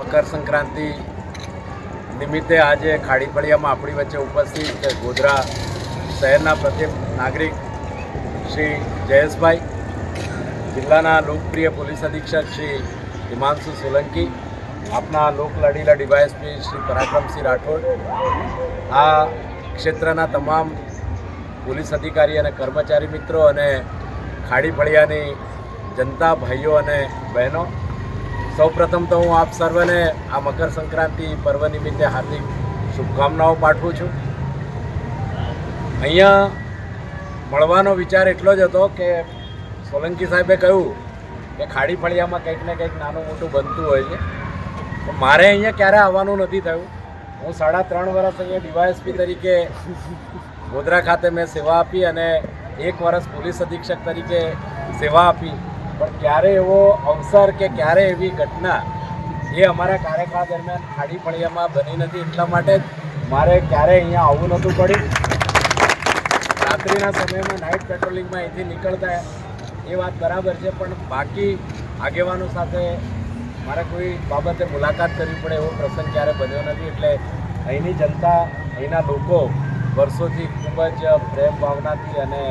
મકર સંક્રાંતિ નિમિત્તે આજે ખાડી ફળિયામાં આપણી વચ્ચે ઉપસ્થિત ગોધરા શહેરના પ્રત્યેક નાગરિક શ્રી જયેશભાઈ, જિલ્લાના લોકપ્રિય પોલીસ અધિક્ષક શ્રી હિમાંશુ સોલંકી, આપના લોકલાડીલા ડીવાયએસપી શ્રી પરાક્રમસિંહ રાઠોડ, આ ક્ષેત્રના તમામ પોલીસ અધિકારી અને કર્મચારી મિત્રો અને ખાડી ફળિયાની જનતા ભાઈઓ અને બહેનો સૌપ્રથમ તો હું આપ સર્વને આ મકર સંક્રાંતિ પર્વ નિમિત્તે હાર્દિક શુભકામનાઓ પાઠવું છું. અહીંયા મળવાનો વિચાર એટલો જ હતો કે સોલંકી સાહેબે કહ્યું કે ખાડી ફળિયામાં કંઈક ને કંઈક નાનું મોટું બનતું હોય છે. મારે અહીંયા ક્યારે આવવાનું નથી થયું. હું સાડા ત્રણ વર્ષ અહીંયા ડીવાયએસપી તરીકે ગોધરા ખાતે મેં સેવા આપી અને એક વર્ષ પોલીસ અધિક્ષક તરીકે સેવા આપી. પણ ક્યારે એવો અવસર કે ક્યારે એવી ઘટના એ અમારા કાર્યકાળ દરમિયાન ખાડી ફળિયામાં બની નથી એટલા માટે મારે ક્યારે અહીંયા આવવું નહોતું પડ્યું. રાત્રિના સમયમાં નાઇટ પેટ્રોલિંગમાં અહીંથી નીકળતા એ વાત બરાબર છે, પણ બાકી આગેવાનો સાથે મારે કોઈ બાબતે મુલાકાત કરવી પડે એવો પ્રસંગ ક્યારે બન્યો નથી એટલે અહીંની જનતા, અહીંના લોકો વર્ષોથી ખૂબ જ પ્રેમ ભાવનાથી અને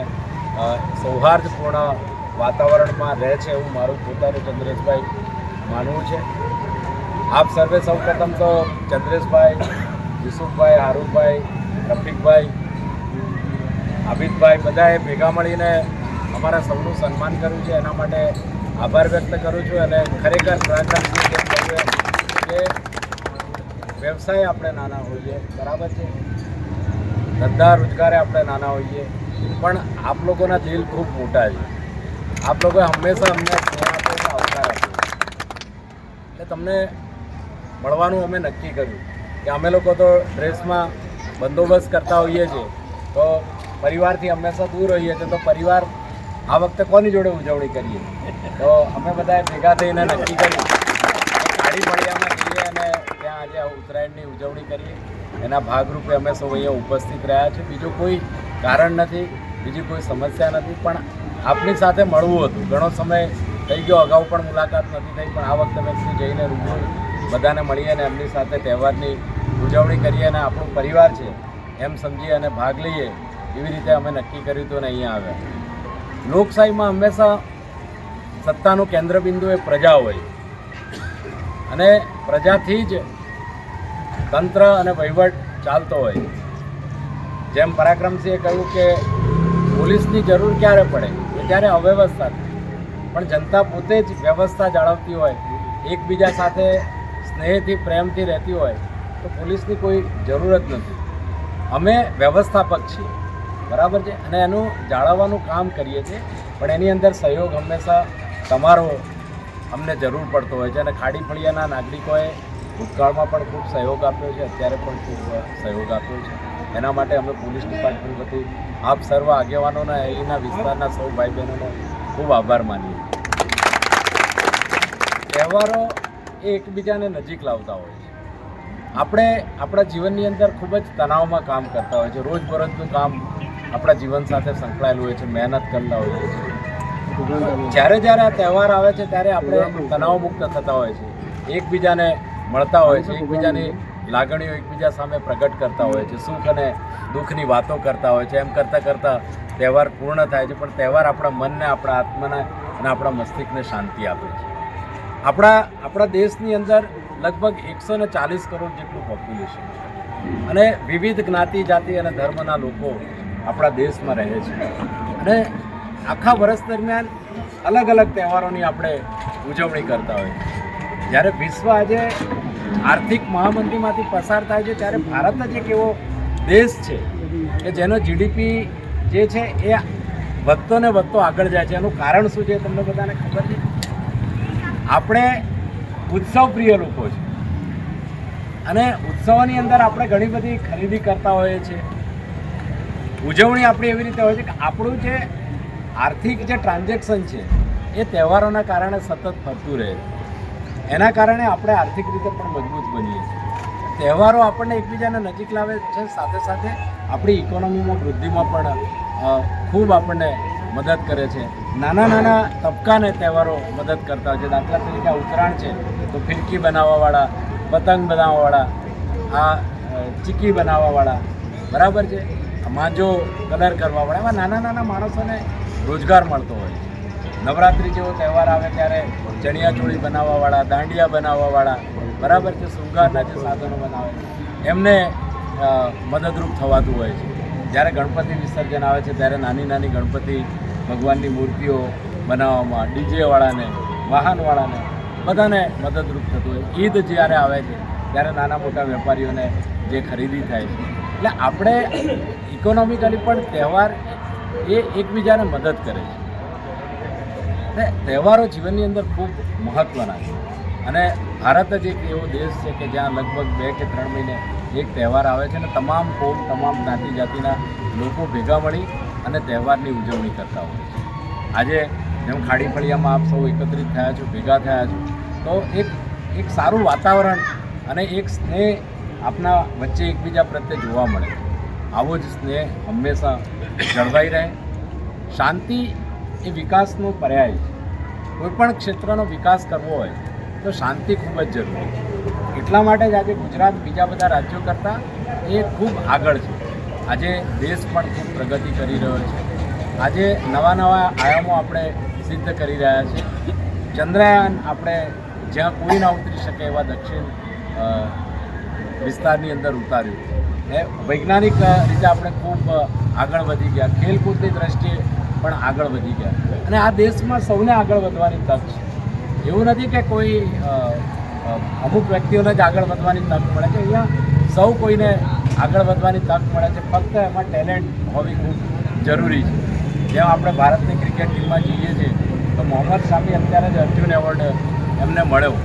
સૌહાર્દપૂર્ણ વાતાવરણમાં રહે છે એવું મારું પોતાનું ચંદ્રેશભાઈ માનવું છે. આપ સર્વે સૌ પ્રથમ તો ચંદ્રેશભાઈ, યુસુફભાઈ હારૂભાઈ રફીકભાઈ અમિતભાઈ બધાએ ભેગા મળીને અમારા સૌનું સન્માન કર્યું છે. એના માટે આભાર વ્યક્ત કરું છું અને ખરેખર એમ કે વ્યવસાય આપણે નાના હોઈએ, બરાબર છે? ધંધા, રોજગારે આપણે નાના હોઈએ, પણ આપ લોકોના દિલ ખૂબ મોટા છે. આપ લોકોએ હંમેશા અમને આવકાર એટલે તમને મળવાનું અમે નક્કી કર્યું કે અમે લોકો તો ડ્રેસમાં બંદોબસ્ત કરતા હોઈએ છીએ, તો પરિવારથી હંમેશા દૂર હોઈએ છીએ, તો પરિવાર આ વખતે કોની જોડે ઉજવણી કરીએ? તો અમે બધાએ ભેગા થઈને નક્કી કર્યું કાળી ફળિયામાં જઈએ અને ત્યાં આજે ઉત્તરાયણની ઉજવણી કરીએ. એના ભાગરૂપે અમે સૌ અહીંયા ઉપસ્થિત રહ્યા છીએ. બીજું કોઈ કારણ નથી, બીજી કોઈ સમસ્યા નથી, પણ આપની સાથે મળવું હતું. ઘણો સમય થઈ ગયો, અગાઉ પણ મુલાકાત નથી થઈ, પણ આ વખતે મેં જઈને રૂબરૂ બધાને મળીએ અને એમની સાથે તહેવારની ઉજવણી કરીએ અને આપણું પરિવાર છે, એમ સમજી અને ભાગ લઈએ એવી રીતે અમે નક્કી કર્યું હતું અને અહીંયા આવ્યા. લોકશાહીમાં હંમેશા સત્તાનું કેન્દ્રબિંદુ એ પ્રજા હોય. અને પ્રજાથી જ તંત્ર અને વહીવટ ચાલતો હોય. જેમ પરાક્રમસિંહે કહ્યું કે, પોલીસની જરૂર ક્યારે પડે? કે જ્યારે અવ્યવસ્થા પણ જનતા પોતે જ વ્યવસ્થા જાળવતી હોય, એકબીજા સાથે સ્નેહથી, પ્રેમથી રહેતી હોય, તો પોલીસની કોઈ જરૂર જ નથી. અમે વ્યવસ્થાપક છીએ, બરાબર છે? અને એનું જાળવવાનું કામ કરીએ છીએ, પણ એની અંદર સહયોગ હંમેશા તમારો અમને જરૂર પડતો હોય છે. અને ખાડી ફળિયાના નાગરિકોએ ભૂતકાળમાં પણ ખૂબ સહયોગ આપ્યો છે, અત્યારે પણ ખૂબ સહયોગ આપ્યો છે. એના માટે અમે પોલીસ ડિપાર્ટમેન્ટ વતી આપ સર્વ આગેવાનોના અહીંના વિસ્તારના સૌ ભાઈ બહેનોનો ખૂબ આભાર માનીએ. તહેવારો એ એકબીજાને નજીક લાવતા હોય છે. આપણે આપણા જીવનની અંદર ખૂબ જ તણાવમાં કામ કરતા હોય છે. રોજબરોજનું કામ આપણા જીવન સાથે સંકળાયેલું હોય છે, મહેનત કરતા હોઈએ છીએ જ્યારે જ્યારે આ તહેવાર આવે છે, ત્યારે આપણે તણાવ મુક્ત થતા હોય છે. એકબીજાને મળતા હોય છે, એકબીજાની લાગણીઓ એકબીજા સામે પ્રગટ કરતા હોય છે, સુખ અને દુઃખની વાતો કરતા હોય છે. એમ કરતાં કરતાં તહેવાર પૂર્ણ થાય છે, પણ તહેવાર આપણા મનને, આપણા આત્માને અને આપણા મસ્તિષ્કને શાંતિ આપે છે. આપણા આપણા દેશની અંદર લગભગ એકસો ને ચાલીસ કરોડ જેટલું પોપ્યુલેશન છે. અને વિવિધ જ્ઞાતિ, જાતિ અને ધર્મના લોકો આપણા દેશમાં રહે છે. અને આખા વર્ષ દરમિયાન અલગ અલગ તહેવારોની આપણે ઉજવણી કરતા હોય જ્યારે વિશ્વ આજે આર્થિક મહામંદીમાંથી પસાર થાય છે ત્યારે ભારત જ એક એવો દેશ છે કે જેનો જીડીપી જે છે એ વધતો ને વધતો આગળ જાય છે. એનું કારણ શું છે તમને બધાને ખબર છે? આપણે ઉત્સવ પ્રિય લોકો છે. અને ઉત્સવોની અંદર આપણે ઘણી બધી ખરીદી કરતા હોઈએ છીએ. ઉજવણી આપણી એવી રીતે હોય છે કે આપણું જે આર્થિક જે ટ્રાન્ઝેક્શન છે એ તહેવારોના કારણે સતત ફરતું રહે છે. એના કારણે આપણે આર્થિક રીતે પણ મજબૂત બનીએ છીએ. તહેવારો આપણને એકબીજાને નજીક લાવે છે, સાથે સાથે આપણી ઇકોનોમીમાં, વૃદ્ધિમાં પણ ખૂબ આપણને મદદ કરે છે. નાના નાના તબક્કાને તહેવારો મદદ કરતા હોય છે. દાખલા તરીકે ઉત્તરાયણ છે, તો ફિરકી બનાવવાવાળા, પતંગ બનાવવાવાળા, આ ચીકી બનાવવાવાળા, બરાબર છે? માંજો કલર કરવાવાળા, એવા નાના નાના માણસોને રોજગાર મળતો હોય છે. નવરાત્રિ જેવો તહેવાર આવે ત્યારે ચણિયાચોળી બનાવવાવાળા, દાંડિયા બનાવવાવાળા, બરાબર છે, શૃંગારના જે સાધનો બનાવે એમને મદદરૂપ થવાતું હોય છે. જ્યારે ગણપતિ વિસર્જન આવે છે, ત્યારે નાની નાની ગણપતિ ભગવાનની મૂર્તિઓ બનાવવામાં, ડીજેવાળાને, વાહનવાળાને બધાને મદદરૂપ થતું હોય ઈદ જ્યારે આવે છે, ત્યારે નાના મોટા વેપારીઓને જે ખરીદી થાય છે. એટલે આપણે ઇકોનોમિકલી પણ તહેવાર એ એકબીજાને મદદ કરે છે. ને તહેવારો જીવનની અંદર ખૂબ મહત્ત્વના છે. અને ભારત જ એક એવો દેશ છે કે જ્યાં લગભગ બે કે ત્રણ મહિને એક તહેવાર આવે છે અને તમામ કોમ, તમામ જ્ઞાતિ જાતિના લોકો ભેગા મળી અને તહેવારની ઉજવણી કરતા હોય છે. આજે જેમ ખાડી ફળિયામાં આપ સૌ એકત્રિત થયા છો, ભેગા થયા છો, તો એક એક સારું વાતાવરણ અને એક સ્નેહ આપના વચ્ચે એકબીજા પ્રત્યે જોવા મળે. આવો જ સ્નેહ હંમેશા જળવાઈ રહે. શાંતિ એ વિકાસનો પર્યાય છે. કોઈપણ ક્ષેત્રનો વિકાસ કરવો હોય તો શાંતિ ખૂબ જ જરૂરી છે. એટલા માટે જ આજે ગુજરાત બીજા બધા રાજ્યો કરતાં એ ખૂબ આગળ છે. આજે દેશ પણ ખૂબ પ્રગતિ કરી રહ્યો છે. આજે નવા નવા આયામો આપણે સિદ્ધ કરી રહ્યા છે. ચંદ્રયાન આપણે જ્યાં કોઈ ના ઉતરી શકે એવા દક્ષિણ વિસ્તારની અંદર ઉતાર્યું. એ વૈજ્ઞાનિક રીતે આપણે ખૂબ આગળ વધી ગયા. ખેલકૂદની દ્રષ્ટિએ પણ આગળ વધી ગયા. અને આ દેશમાં સૌને આગળ વધવાની તક છે. એવું નથી કે કોઈ અમુક વ્યક્તિઓને જ આગળ વધવાની તક મળે છે. અહીંયા સૌ કોઈને આગળ વધવાની તક મળે છે. ફક્ત એમાં ટેલેન્ટ હોવી ખૂબ જરૂરી છે. જેમ આપણે ભારતની ક્રિકેટ ટીમમાં જઈએ છીએ, તો મોહમ્મદ શામી અત્યારે જ અર્જુન એવોર્ડ એમને મળ્યો.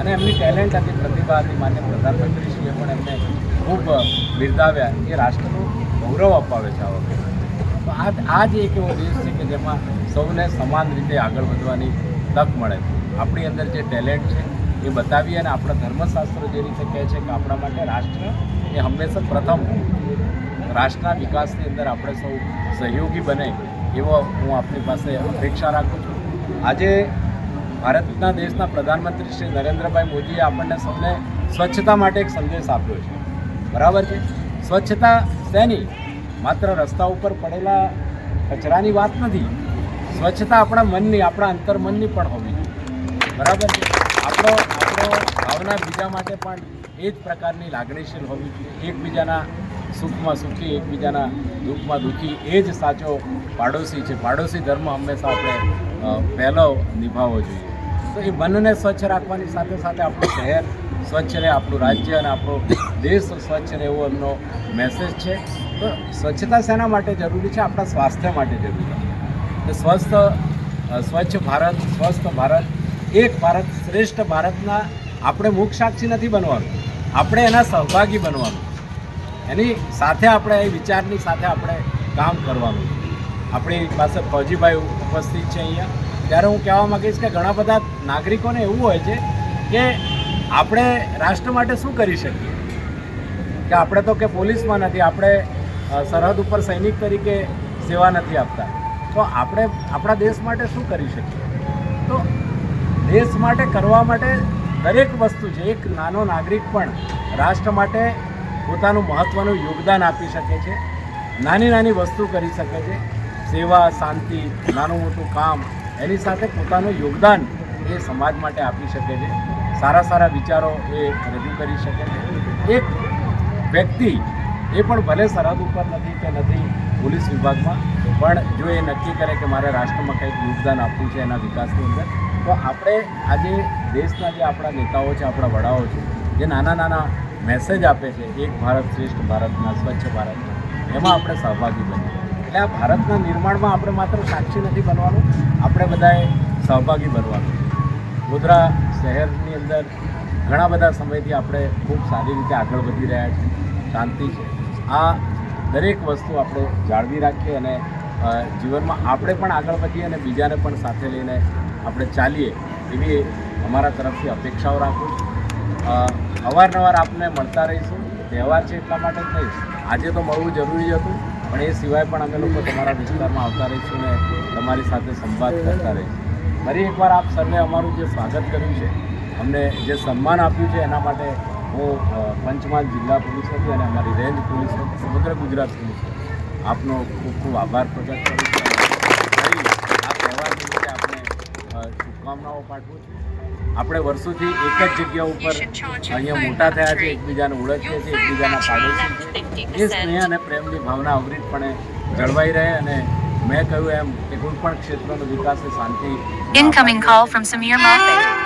અને એમની ટેલેન્ટ હતી, પ્રતિભા હતી, માન્ય પ્રધાનમંત્રીશ્રીએ પણ એમને ખૂબ બિરદાવ્યા. એ રાષ્ટ્રનું ગૌરવ અપાવે છે આ વખતે. આ આ જ એક એવો દેશ છે કે જેમાં સૌને સમાન રીતે આગળ વધવાની તક મળે આપણી અંદર જે ટેલેન્ટ છે એ બતાવીએ અને આપણા ધર્મશાસ્ત્રો જે રીતે કહે છે કે આપણા માટે રાષ્ટ્ર એ હંમેશા પ્રથમ રાષ્ટ્રના વિકાસની અંદર આપણે સૌ સહયોગી બને એવો હું આપની પાસે અપેક્ષા રાખું છું. આજે ભારતના દેશના પ્રધાનમંત્રી શ્રી નરેન્દ્રભાઈ મોદીએ આપણને સૌને સ્વચ્છતા માટે એક સંદેશ આપ્યો છે. બરાબર છે? સ્વચ્છતા શેની? માત્ર રસ્તા ઉપર પડેલા કચરાની વાત નથી. સ્વચ્છતા આપણા મનની, આપણા અંતર્મનની પણ હોવી જોઈએ. બરાબર છે? આપણો આપણો ભાવના બીજા માટે પણ એ જ પ્રકારની લાગણીશીલ હોવી જોઈએ. એકબીજાના સુખમાં સુખી, એકબીજાના દુઃખમાં દુઃખી, એ જ સાચો પાડોશી છે. પાડોશી ધર્મ હંમેશા આપણે પહેલો નિભાવવો જોઈએ. તો એ મનને સ્વચ્છ રાખવાની સાથે સાથે આપણું શહેર સ્વચ્છ રહે, આપણું રાજ્ય અને આપણો દેશ સ્વચ્છ રહે એવો એમનો મેસેજ છે. તો સ્વચ્છતા શેના માટે જરૂરી છે? આપણા સ્વાસ્થ્ય માટે જરૂરી છે. તો સ્વસ્થ સ્વચ્છ ભારત, સ્વસ્થ ભારત, એક ભારત, શ્રેષ્ઠ ભારતના આપણે મુખ સાક્ષી નથી બનવાનું. આપણે એના સહભાગી બનવાનું. એની સાથે આપણે એ વિચારની સાથે આપણે કામ કરવાનું. આપણી પાસે ફૌજીભાઈ ઉપસ્થિત છે અહીંયા. ત્યારે હું કહેવા માગીશ કે ઘણા બધા નાગરિકોને એવું હોય છે કે આપણે રાષ્ટ્ર માટે શું કરી શકીએ? કે આપણે તો કે પોલીસમાં નથી, આપણે સરહદ ઉપર સૈનિક તરીકે સેવા નથી આપતા. તો આપણે આપણા દેશ માટે શું કરી શકીએ? તો દેશ માટે, કરવા માટે દરેક વસ્તુ છે. એક નાનો નાગરિક પણ રાષ્ટ્ર માટે પોતાનું મહત્ત્વનું યોગદાન આપી શકે છે. નાની નાની વસ્તુ કરી શકે છે. સેવા, શાંતિ, નાનું મોટું કામ, એની સાથે પોતાનું યોગદાન એ સમાજ માટે આપી શકે છે. સારા સારા વિચારો એ રજૂ કરી શકે. એક વ્યક્તિ એ પણ ભલે સરહદ ઉપર નથી કે નથી પોલીસ વિભાગમાં, પણ જો એ નક્કી કરે કે મારે રાષ્ટ્રમાં કંઈક યોગદાન આપવું છે એના વિકાસની અંદર, તો આપણે આજે દેશના જે આપણા નેતાઓ છે, આપણા વડાઓ છે, જે નાના નાના મેસેજ આપે છે, એક ભારત શ્રેષ્ઠ ભારતના, સ્વચ્છ ભારતના, એમાં આપણે સહભાગી બનીએ. એટલે આ ભારતના નિર્માણમાં આપણે માત્ર સાક્ષી નથી બનવાનું, આપણે બધાએ સહભાગી બનવાનું. ગોધરા શહેરની અંદર ઘણા બધા સમયથી આપણે ખૂબ સારી રીતે આગળ વધી રહ્યા છીએ. શાંતિ છે. આ દરેક વસ્તુ આપણે જાળવી રાખીએ અને જીવનમાં આપણે પણ આગળ વધીએ અને બીજાને પણ સાથે લઈને આપણે ચાલીએ એવી અમારા તરફથી અપેક્ષાઓ રાખું અવારનવાર આપને મળતા રહીશું. તહેવાર છે એટલા માટે જ આજે તો મળવું જરૂરી હતું, પણ એ સિવાય પણ અમે લોકો તમારા વિસ્તારમાં આવતા રહીશું ને તમારી સાથે સંવાદ કરતા રહીશું. ફરી એકવાર આપ સર્વે અમારું જે સ્વાગત કર્યું છે, અમને જે સન્માન આપ્યું છે, એના માટે હું પંચમહાલ જિલ્લા પોલીસ વતી અને અમારી રેન્જ પોલીસ સમગ્ર ગુજરાત પોલીસ આપનો ખૂબ ખૂબ આભાર પ્રગટ કરું છું આ તહેવાર આપણે શુભકામનાઓ પાઠવું છું. આપણે વર્ષોથી એક જ જગ્યા ઉપર અહીંયા મોટા થયા છે, એકબીજાને ઓળખીએ છીએ, એકબીજાના પાડોશી છે. એ સ્નેહ અને પ્રેમની ભાવના અવરીતપણે જળવાઈ રહે અને મેં કહ્યું એમ કે કોઈ પણ ક્ષેત્રનો વિકાસ એ શાંતિ Incoming call from Samir Moffitt.